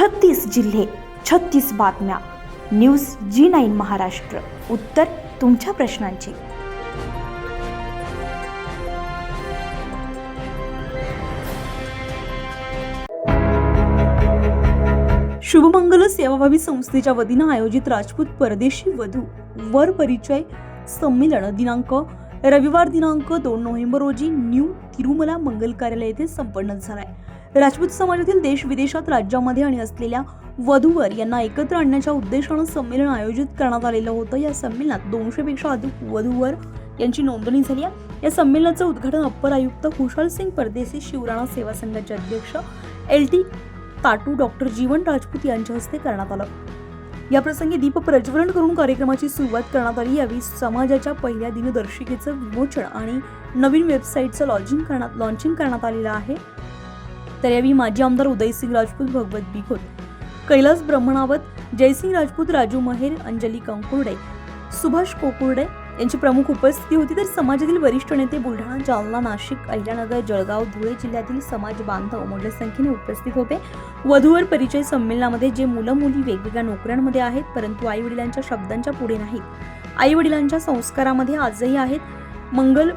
छत्तीस जिल्हे छत्तीस बातम्या. News G nine Maharashtra. उत्तर तुमच्या प्रश्नांची. शुभमंगल सेवाभावी संस्थेच्या वतीनं आयोजित राजपूत परदेशी वधू वर परिचय संमेलन दिनांक रविवार दिनांक दोन नोव्हेंबर रोजी न्यू तिरुमला मंगल कार्यालय येथे संपन्न झालाय. राजपूत समाजातील देश विदेशात राज्यामध्ये आणि असलेल्या वधूवर यांना एकत्र आणण्याच्या उद्देशानं संमेलन आयोजित करण्यात आलेलं होतं. या संमेलनात दोनशेपेक्षा अधिक वधूवर यांची नोंदणी झाली आहे. या संमेलनाचं उद्घाटन अप्पर आयुक्त खुशाल सिंग परदेसी शिवराणा सेवा संघाचे अध्यक्ष L T Tatu doctor Jeevan Rajput यांच्या हस्ते करण्यात आलं. या प्रसंगी दीप प्रज्वलन करून कार्यक्रमाची सुरुवात करण्यात आली. यावेळी समाजाच्या पहिल्या दिनदर्शिकेचं विमोचन आणि नवीन वेबसाईटचं लॉन्चिंग करण्यात लॉन्चिंग करण्यात आलेलं आहे. तर यावेळी माजी आमदार उदयसिंग राजपूत भगवत बिखोत कैलास ब्रह्मणावत जयसिंग राजपूत राजू महेर अंजली कंकुर्डे सुभाष कोकुर्डे यांची प्रमुख उपस्थिती होती. तर समाजातील वरिष्ठ नेते बुलढाणा जालना नाशिक अहिल्यानगर जळगाव धुळे जिल्ह्यातील समाज बांधव मोठ्या संख्येने उपस्थित होते. वधूवर परिचय संमेलनामध्ये जे मुलं मुली वेगवेगळ्या नोकऱ्यांमध्ये आहेत परंतु आई वडिलांच्या शब्दांच्या पुढे नाहीत. आई वडिलांच्या संस्कारामध्ये आजही आहेत. मंगल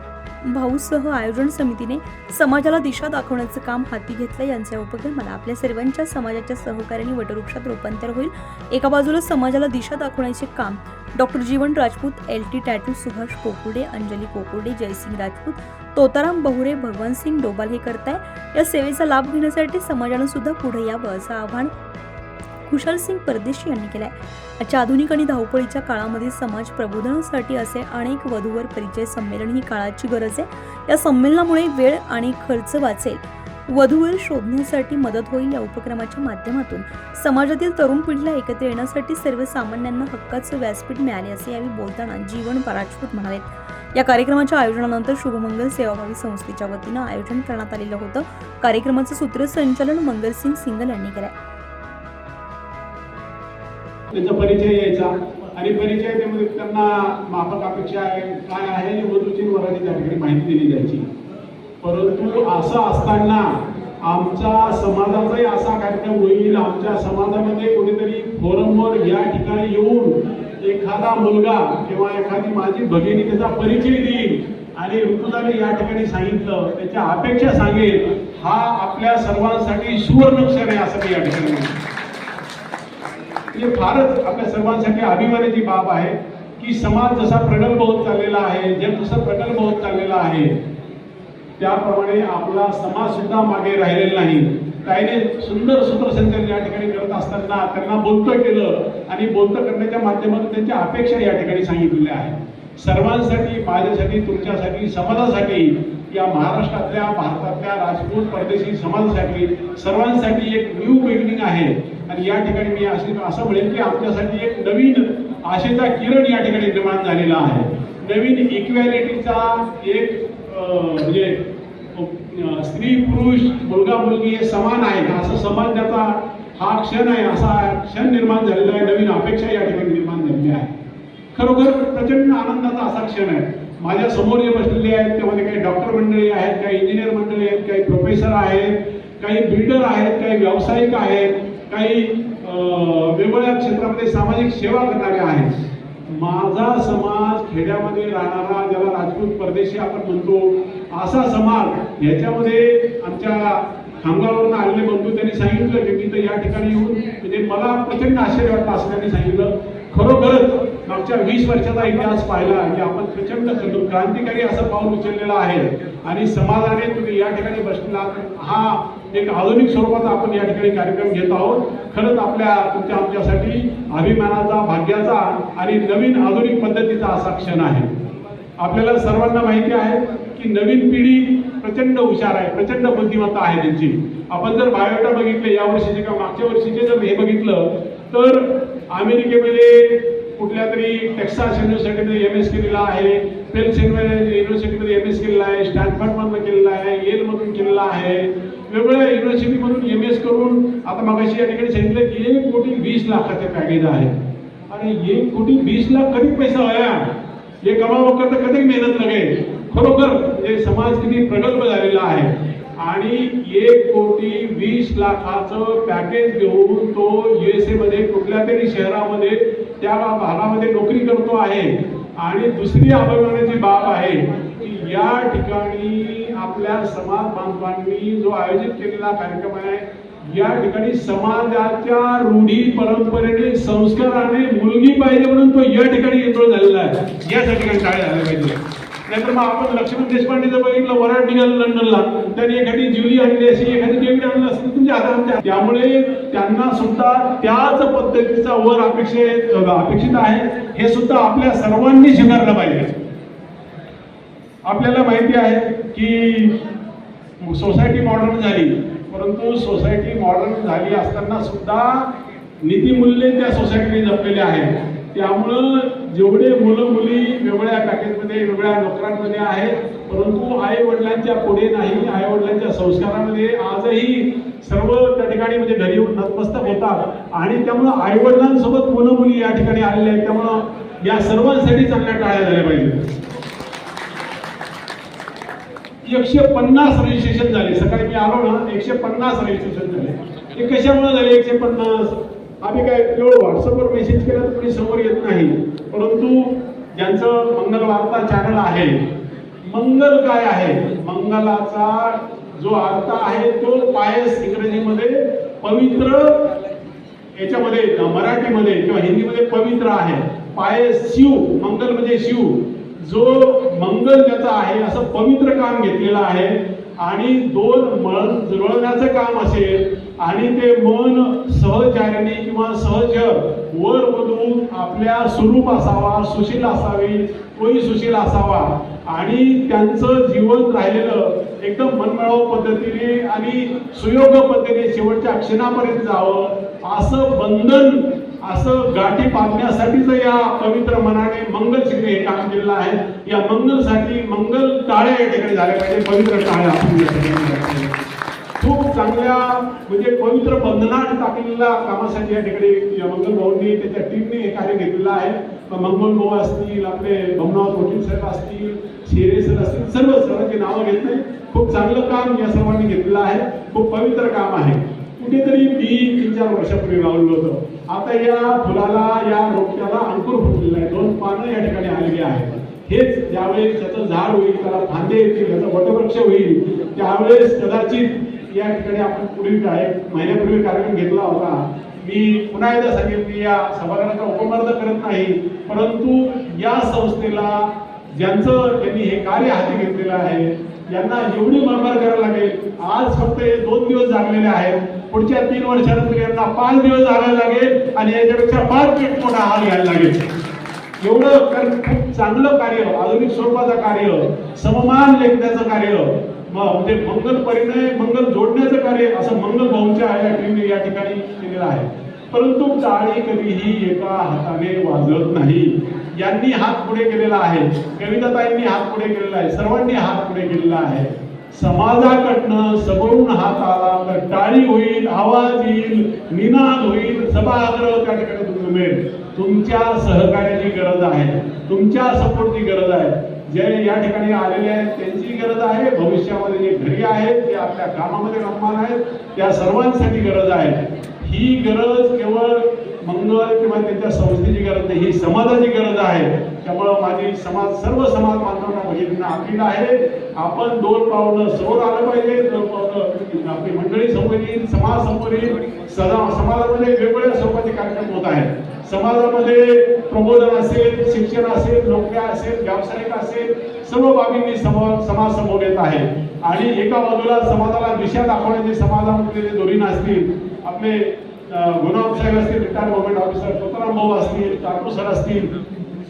भाऊसह आयोजन समितीने समाजाला दिशा दाखवण्याचं काम हाती घेतलं. यांचा उपक्रमाला आपल्या सर्वांच्या समाजाच्या सहकार्याने वटवृक्षात रूपांतर होईल. एका बाजूला समाजाला दिशा दाखवण्याचे काम doctor Jeevan Rajput L T Tatu Subhash Kokude Anjali Kokude Jaysingh Rajput Totaram Bahure Bhagwansingh Dobal हे करताय. या सेवेचा लाभ घेण्यासाठी समाजानं सुद्धा पुढे यावं असं आव्हान खुशाल सिंग परदेशी यांनी केलाय. आजच्या आधुनिक आणि धावपळीच्या काळामध्ये समाज प्रबोधनासाठी असे अनेक वधूवर परिचय संमेलन ही काळाची गरज आहे. या संमेलनामुळे वेळ आणि खर्च वाचेल. वधूवर शोधण्यासाठी मदत होईल या उपक्रमाच्या माध्यमातून. समाजातील तरुण पिढीला एकत्र येण्यासाठी सर्वसामान्यांना हक्काचं व्यासपीठ मिळाले असे यावेळी बोलताना जीवन राजपूत म्हणालेत या कार्यक्रमाच्या आयोजनानंतर शुभमंगल सेवाभावी संस्थेच्या वतीनं आयोजन करण्यात आलेलं होतं. कार्यक्रमाचं सूत्रसंचालन मंगलसिंग सिंगल यांनी केलंय. त्यांचा परिचय यायचा. आणि परिचय त्यामध्ये त्यांना माफक अपेक्षा आहे. काय आहे आणि वधूची वराची त्या ठिकाणी माहिती दिली जायची. परंतु असं असताना आमचा समाजाचाही असा कार्यक्रम होईल. आमच्या समाजामध्ये कोणीतरी फोरमवर या ठिकाणी येऊन एखादा मुलगा किंवा एखादी माझी भगिनी त्याचा परिचय देईल. आणि ऋतुजाने या ठिकाणी सांगितलं. त्याच्या अपेक्षा सांगेल. हा आपल्या सर्वांसाठी सुवर्णक्षर आहे असं मी या ठिकाणी म्हणजे फारच आपल्या सर्वांसाठी अभिमानाची बाब आहे की समाज जसा प्रगल्भ होत चाललेला आहे जग जसं प्रगल्भ होत चाललेला आहे त्याप्रमाणे आपला समाज सुद्धा मागे राहिलेला नाही. काहीने सुंदर सूत्रसंचलन या ठिकाणी करत असताना त्यांना बोलतं केलं आणि बोलतं करण्याच्या माध्यमातून त्यांच्या अपेक्षा या ठिकाणी सांगितलेल्या आहेत. सर्वांसाठी माझ्यासाठी तुमच्यासाठी समाजासाठी या महाराष्ट्रातल्या भारतातल्या राजपूत परदेशी समाजासाठी सर्वांसाठी एक न्यू बिगिनिंग आहे. आणि या ठिकाणी मी असे असं म्हणेन की आमच्यासाठी एक नवीन आशेचा किरण या ठिकाणी निर्माण झालेला आहे. नवीन इक्वॅलिटीचा एक म्हणजे स्त्री पुरुष मुलगा मुलगी हे समान आहे असं समजण्याचा हा क्षण आहे असा क्षण निर्माण झालेला आहे नवीन अपेक्षा या ठिकाणी निर्माण झालेली आहे. खरोखर प्रचंड आनंदाचा असा क्षण आहे. माझ्यासमोर जे बसलेले आहेत त्यामध्ये म्हणजे काही डॉक्टर मंडळी आहेत काही इंजिनियर मंडळी आहेत काही प्रोफेसर आहेत काही बिल्डर आहेत काही व्यावसायिक आहेत काही वेगवेगळ्या क्षेत्रामध्ये सामाजिक सेवा करणारे आहेत. माझा समाज खेड्यामध्ये राहणारा ज्याला राजपूत परदेशी आपण म्हणतो असा समाज याच्यामध्ये आमच्या खामगावरून आलेले बंधू त्यांनी सांगितलं की मी तर या ठिकाणी येऊन म्हणजे मला प्रचंड आश्चर्य वाटतं असं त्यांनी सांगितलं. खरोखरच मागच्या वीस वर्षाचा इतिहास पाहिला की आपण प्रचंड खंड- क्रांतिकारी असं पाऊल उचललेलं आहे. आणि समाजाने तुम्ही या ठिकाणी बसला हा एक आधुनिक स्वरूपाचा आपण या ठिकाणी कार्यक्रम घेत आहोत. खरंच आपल्या तुमच्या आमच्यासाठी अभिमानाचा भाग्याचा आणि नवीन आधुनिक पद्धतीचा असा क्षण आहे. आपल्याला सर्वांना माहिती आहे की नवीन पिढी प्रचंड हुशार आहे प्रचंड बुद्धिमत्ता आहे त्यांची. आपण जर बायोटा बघितले या वर्षीचे किंवा मागच्या वर्षीचे जर हे बघितलं तर अमेरिकेमध्ये कुठल्या तरी टेक्सास युनिव्हर्सिटीमध्ये एम एस केलेला आहे पेन्स युनिव्हर्सिटीमध्ये एम एस केलेला आहे स्टॅनफर्डमधून केलेला आहे येलमधून केलेला आहे. वेगवेगळ्या युनिव्हर्सिटीमधून एम एस करून आता मागाशी या ठिकाणी सांगितलं की एक कोटी वीस लाखाचे पॅकेज आहे. आणि एक कोटी वीस लाख कधी पैसा व्हाया हे कमाव करता कधी मेहनत लागेल खरोखर हे समाज किती प्रगल्भ झालेला आहे. आणि एक कोटी वीस लाखाचं पॅकेज घेऊन तो युएसए मध्ये कुठल्या तरी शहरामध्ये त्या भागामध्ये नोकरी करतो आहे आणि दुसरी अभिमानाची बाब आहे की या ठिकाणी आपल्या समाज बांधवांनी जो आयोजित केलेला कार्यक्रम आहे या ठिकाणी समाजाच्या रूढी परंपरेने संस्काराने मुलगी पाहिजे म्हणून तो या ठिकाणी येतो झालेला आहे. या ठिकाणी शाळे झाल्या पाहिजे. नाहीतर मग आपण लक्ष्मण देशपांडेचं बघितलं वराड निघालं लंडनला. त्यांनी एखादी जुली आणली अशी एखादी डेव्हिड आणलं असेल तुमच्या हातात त्यामुळे त्यांना सुद्धा त्याच पद्धतीचा वर अपेक्षित अपेक्षित आहे. हे सुद्धा आपल्या सर्वांनी स्वीकारलं पाहिजे. आपल्याला माहिती आहे की सोसायटी मॉडर्न झाली परंतु सोसायटी मॉडर्न झाली असताना सुद्धा नीतिमूल्ये त्या सोसायटीने जपलेले आहेत. त्यामुळं जेवढे मुलं मुली वेगवेगळ्या पॅकेजमध्ये वेगवेगळ्या नोकऱ्यांमध्ये आहेत परंतु आई वडिलांच्या पुढे नाही आई वडिलांच्या संस्कारामध्ये आजही सर्व त्या ठिकाणी म्हणजे घरी येऊन नतमस्तक होतात. आणि त्यामुळं आई वडिलांसोबत मुलं मुली या ठिकाणी आलेल्या आहेत त्यामुळं या सर्वांसाठी चांगल्या टाळ्या झाल्या पाहिजेत. एकशे पन्नास रजिस्ट्रेशन झाले. सकाळी मी आलो ना एकशे पन्नास रजिस्ट्रेशन झाले. ते कशामुळे झाले एकशे पन्नास? आम्ही काय केवळ व्हॉट्सअपवर मेसेज केला तर कोणी समोर येत नाही. परंतु ज्यांचं मंगल वार्ता चॅनल आहे मंगल काय आहे? मंगलाचा जो अर्थ आहे तो पायस इंग्रजीमध्ये पवित्र याच्यामध्ये मराठीमध्ये किंवा हिंदीमध्ये पवित्र आहे. पायस शिव मंगल म्हणजे शिव. जो मंगल त्याचा आहे असं पवित्र काम घेतलेलं आहे. आणि दोन मळ जुळवण्याचं काम असेल आणि ते मन सहचार्याने किंवा सहज वर वधू आपल्या स्वरूप असावा सुशील असावी कोणी सुशील असावा. आणि त्यांचं जीवन राहिलेलं एकदम मनमिळावू पद्धतीने आणि सुयोग्य पद्धतीने शेवटच्या क्षणापर्यंत जावं असं बंधन असं गाठी पाडण्यासाठीच या पवित्र मनाने मंगल शिकणे हे काम केलेलं आहे. या मंगलसाठी मंगल टाळ्या या ठिकाणी झाल्या पाहिजे पवित्र टाळ्या आपण चांगल्या म्हणजे पवित्र बंधनात टाकलेल्या कामासाठी या ठिकाणी मंगल भाऊंनी त्याच्या टीमने हे कार्य घेतलेलं आहे. मंगल भाऊ असतील आपले भमनाथ वकील साहेब असतील शेरे सर असतील सर्व सर्वांची नावं घेत नाही खूप चांगलं काम या सर्वांनी घेतलेलं आहे. खूप पवित्र काम आहे. कुठेतरी मी तीन चार वर्षापूर्वी लावलं होतं. आता या फुलाला या रोपट्याला अंकुर फुटलेला आहे. दोन पानं या ठिकाणी आलेली आहेत. हेच ज्यावेळेस त्याचं झाड होईल त्याला फांदे येतील त्याचा वटवृक्ष होईल त्यावेळेस कदाचित या ठिकाणी आपण पुढील काय महिन्यापूर्वी कार्यक्रम घेतला होता. मी पुन्हा एकदा सांगेन की या सभागृहाचा उपमर्द करत नाही परंतु या संस्थेला ज्यांचं त्यांनी हे कार्य हाती घेतलेलं आहे यांना एवढी मरमर करायला लागेल. आज फक्त हे दोन दिवस जागलेले आहेत. पुढच्या तीन वर्षानंतर यांना पाच दिवस जागायला लागेल आणि याच्यापेक्षा फार पेट मोठा हाल घ्यायला लागेल. एवढं कारण खूप चांगलं कार्य आधुनिक स्वरूपाचं कार्य सममान लेखण्याचं कार्य म्हणजे मंगल परिणय मंगल जोडण्याचं कार्य असं मंगल भाऊंच्या या टीमने या ठिकाणी केलेलं आहे. परंतु टाळी कधीही एका हाताने वाजत नाही. यांनी हात पुढे केलेला आहे. कविताताईंनी हात पुढे केलेला आहे. सर्वांनी हात पुढे केलेला आहे. समाजाकडनं समोरून हात आला तर टाळी होईल आवाज येईल निनाद होईल सभागृह त्या ठिकाणी तुम्ही मिळेल. तुमच्या सहकार्याची गरज आहे. तुमच्या सपोर्टची गरज आहे. जे या ठिकाणी आलेले आहेत त्यांची गरज आहे भविष्यामध्ये जे घरी आहेत जे आपल्या कामामध्ये रममान आहेत त्या सर्वांसाठी गरज आहे. ही गरज केवळ मंगळ किंवा त्यांच्या संस्थेची गरज नाही ही समाजाची गरज आहे. त्यामुळं माझी समाज सर्व समाज बांधवांना भगिनींना अपील आहे. आपण दोन पावलं समोर आलं पाहिजे दोन पावलं आपली मंडळी समोर येईल समाज समोर येईल. सदा समाजामध्ये वेगवेगळ्या स्वरूपाचे कार्यक्रम होत आहेत. समाजामध्ये प्रबोधन असेल शिक्षण असेल नोकऱ्या असेल व्यावसायिक असेल सर्व बाबींनी समाज समाज समोर येत आहे. आणि एका बाजूला समाजाला दिशा दाखवण्याचे समाजामध्ये जे धोरण असतील आपले गुन्हा साहेब असतील रिटायर्ड गव्हर्नमेंट ऑफिसर तुकाराम भाऊ असतील काकू सर असतील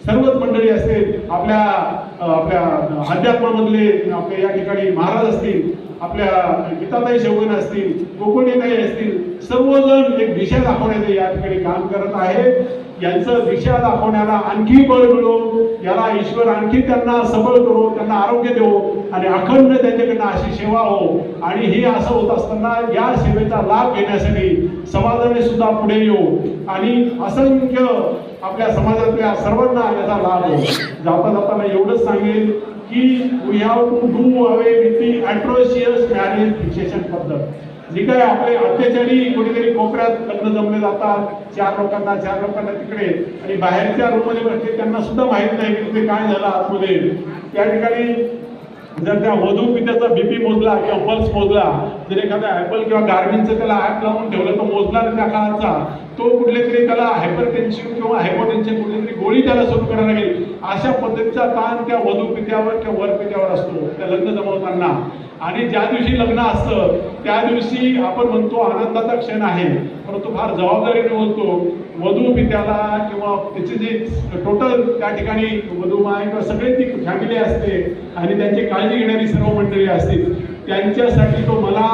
सर्वच मंडळी असतील आपल्या आपल्या अध्यात्मामधले आपले या ठिकाणी महाराज असतील आपल्या गीताताई शेवगण असतील कोकणीताई असतील सर्वजण एक दिशा दाखवण्याचे या ठिकाणी काम करत आहे. यांचं दिशा दाखवण्याला आणखी बळ मिळो याला ईश्वर आणखी त्यांना सबळ करो त्यांना आरोग्य देवो आणि अखंड त्यांच्याकडनं अशी सेवा हो. आणि हे असं होत असताना या सेवेचा लाभ घेण्यासाठी समाजाने सुद्धा पुढे येऊ आणि असंख्य आपल्या समाजातल्या सर्वांना याचा लाभ होईल. जाता जाताना एवढंच सांगेल की we have to do away with the atrocious marriage fixation पद्धत. जी काय आपले अत्याचारी कुठेतरी कोपऱ्यात लग्न जमले जातात चार लोकांना चार लोकांना तिकडे आणि बाहेरच्या रूममध्ये बसले त्यांना सुद्धा माहीत नाही की तिथे काय झालं आतमध्ये. त्या ठिकाणी जर त्या वधू पित्याचा बीपी मोजला किंवा पल्स मोजला जर एखादा ऍपल किंवा गार्मिनचं त्याला ऍप लावून ठेवलं तर मोजणार त्या काळाचा तो कुठले तरी त्याला हायपरटेन्शन किंवा हायपोटेन्शन कुठली तरी गोळी त्याला सुरू करायला लागेल. अशा पद्धतीचा ताण त्या वधू पित्यावर किंवा वर पित्यावर असतो त्या लग्न जमवताना. आणि ज्या दिवशी लग्न असतं त्या दिवशी आपण म्हणतो आनंदाचा क्षण आहे. परंतु फार जबाबदारीने बोलतो वधू पित्याला किंवा त्याचे जे टोटल त्या ठिकाणी वधूमाय किंवा सगळे ती फॅमिली असते आणि त्यांची काळजी घेणारी सर्व मंडळी असतील त्यांच्यासाठी तो मला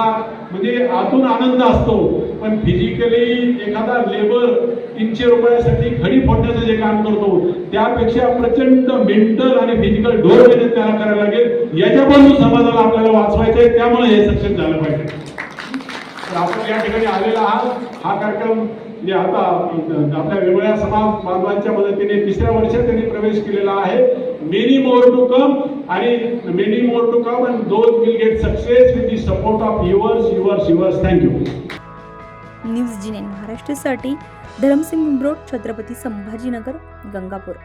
म्हणजे आतून आनंद असतो. पण फिजिकली एखादा लेबर तीनशे रुपयासाठी घडी फोडण्याचं जे काम करतो त्यापेक्षा प्रचंड मेंटल आणि फिजिकल डोर मेहनत त्याला करायला लागेल. याच्यापासून समाजाला आपल्याला वाचवायचं आहे त्यामुळे हे सक्सेस झालं पाहिजे. तर आपण या ठिकाणी आलेला आहात. हा कार्यक्रम जे आता आपल्या वेगवेगळ्या समाज बांधवांच्या मदतीने तिसऱ्या वर्षात त्यांनी प्रवेश केलेला आहे. मेनी मोर टू कम आणि many more to come and those will get success with the support of yours yours yours thank you news G महाराष्ट्रासाठी धरमसिंग रोड छत्रपती संभाजीनगर गंगापूर.